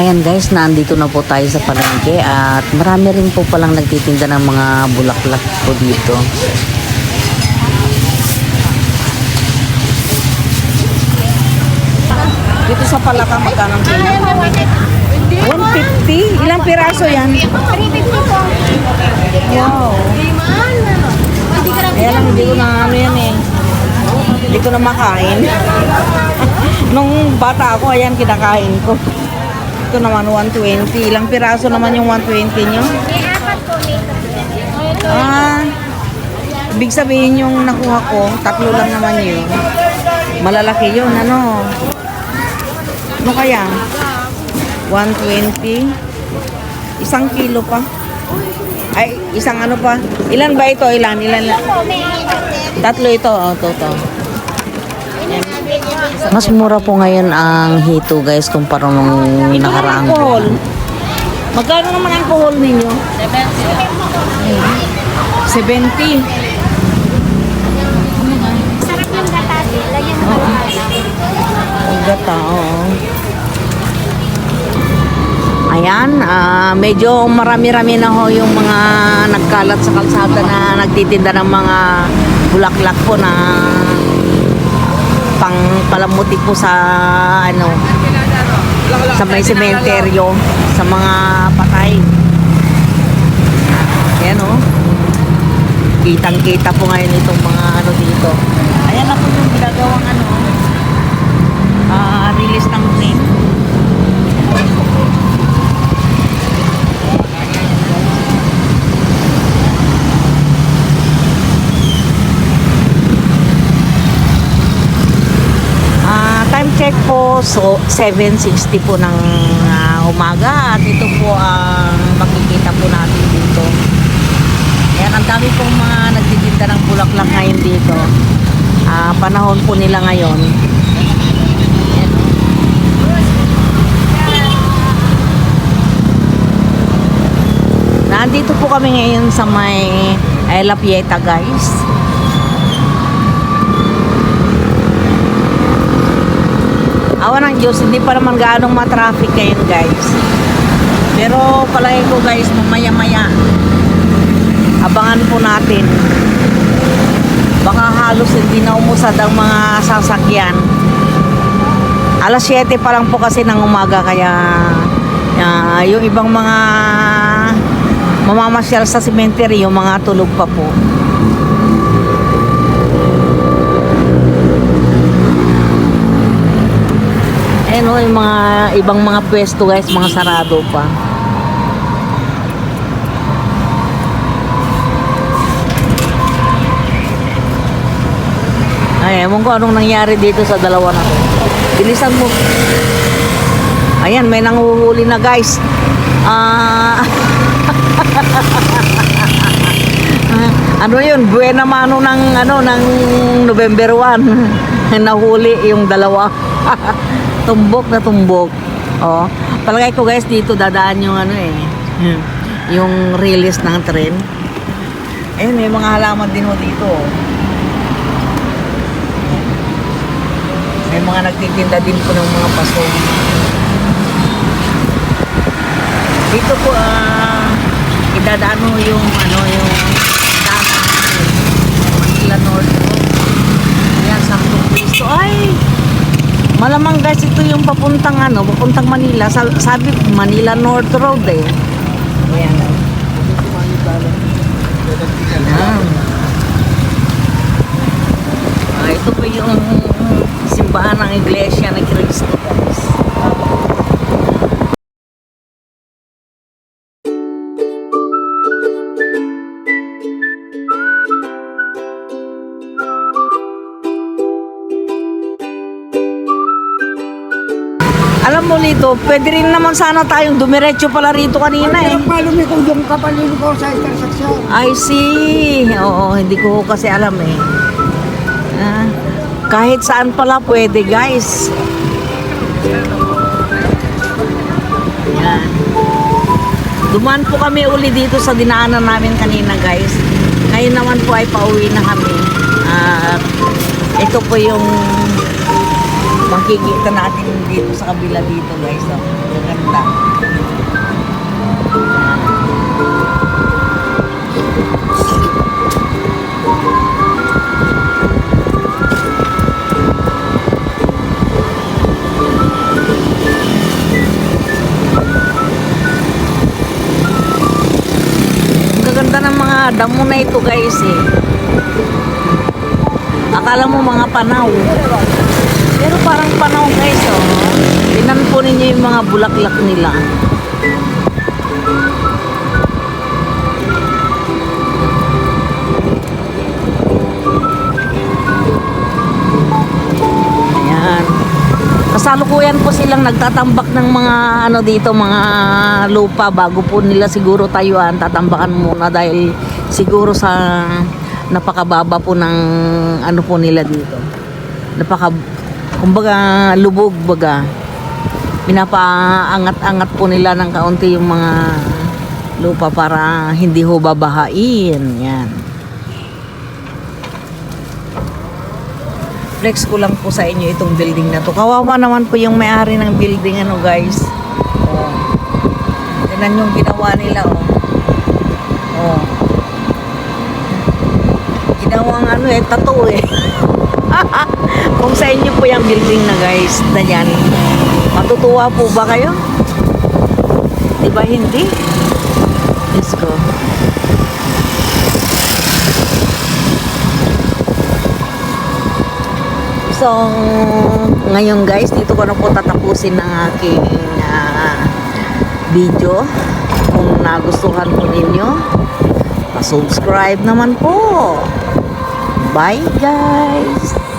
Ayan guys, nandito na po tayo sa palengke at marami rin po palang nagtitinda ng mga bulaklak po dito. Dito sa Palaka, magkano ang kilo? 150? Ilang piraso yan? Wow. Kaya lang, hindi ko na ano yan eh. Hindi ko na makain. Nung bata ako, ayan, kinakain ko. Ito naman, 120. Ilang piraso naman yung 120 nyo? Ah, ibig sabihin yung nakuha ko, tatlo lang naman yun. Malalaki yun, ano? Ano kaya? 120? Isang kilo pa? Ay, isang ano pa? Ilan ba ito? Ilan? Ilan? Tatlo ito. Oh, to, to. Mas mura po ngayon ang hito guys kumpara nung nakaraang buwan. Magkano naman ang alcohol ninyo? 70. Sarap ng gatati. Lagyan mo ng Ang gata, oo. Ayan, ah, medyo marami-rami na ho yung mga nagkalat sa kalsada na nagtitinda ng mga bulaklak po na pang palamuti po sa ano sa may sementeryo sa mga patay. Ayan o. Kitang-kita po ngayon itong mga ano dito. Ayan na po yung ginagawang ano ah, release ng train. Ah, time check po, so 7.60 po ng ah, umaga at ito po ang makikita po natin dito. Ayan, ang dami pong mga nagtitinda ng bulaklak ngayon dito. Ah, panahon po nila ngayon. Nandito po kami ngayon sa may eh, La Pieta guys. Awa ng Diyos, hindi pa naman gaanong ma-traffic ngayon guys. Pero palagi ko guys, mamaya-maya. Abangan po natin. Baka halos hindi na umusad ang mga sasakyan. Alas 7 pa lang po kasi ng umaga kaya ah, yung ibang mga mamamasyal sa cemetery, yung mga tulog pa po. Ayan o, yung mga ibang mga pwesto guys, mga sarado pa. Ay, ewan ko anong nangyari dito sa dalawa na. Bilisan mo. Ayan, may nanguhuli na guys. Ah... ano yun, buena mano ng ano ng November 1. Nahuli yung dalawa. tumbok na tumbok. Oh, palagay ko guys dito dadaan yung ano eh. Yung release ng tren. Ayun, may mga halaman din ho dito. oh. May mga nagtitinda din po ng mga paso. Dito po, ah, idadaan mo yung, ano, yung daan Manila North. Ayan, 10 piso. Ay! Malamang guys, ito yung papuntang, ano, papuntang Manila. Sa- Sabi, Manila North Road eh. Ayan. Ayan. Ah, ito po yung Alam mo nito, pwede rin naman sana tayong dumiretso pala rito kanina eh. Palumi ko yung kapalino ko sa intersection. I see. Oo, hindi ko kasi alam eh. Ah, kahit saan pala pwede, guys. Yan. Dumaan po kami uli dito sa dinaanan namin kanina, guys. Ngayon naman po ay pauwi na kami. At ito po yung makikita natin dito sa kabila dito, guys. Oh. Maganda. ganda. Gaganda ng mga damo na ito guys eh. Akala mo mga panaw. Pero parang panaw guys oh. Tinan po ninyo yung mga bulaklak nila. Ayan. Kasalukuyan po silang nagtatambak ng mga ano dito, mga lupa bago po nila siguro tayuan, tatambakan muna dahil siguro sa napakababa po ng ano po nila dito. Napaka kumbaga lubog baga. Pinapaangat-angat po nila ng kaunti yung mga lupa para hindi ho babahain. Yan. flex ko lang po sa inyo itong building na to. Kawawa naman po yung may-ari ng building ano guys. Oh. Yung ginawa nila oh. Oh. Ginawang ano eh, tattoo eh. Kung sa inyo po yung building na guys, na yan, matutuwa po ba kayo? Diba hindi? Let's go. So, ngayon guys, dito ko na po tatapusin ang aking ah, video. Kung nagustuhan po ninyo, pa-subscribe naman po. Bye guys!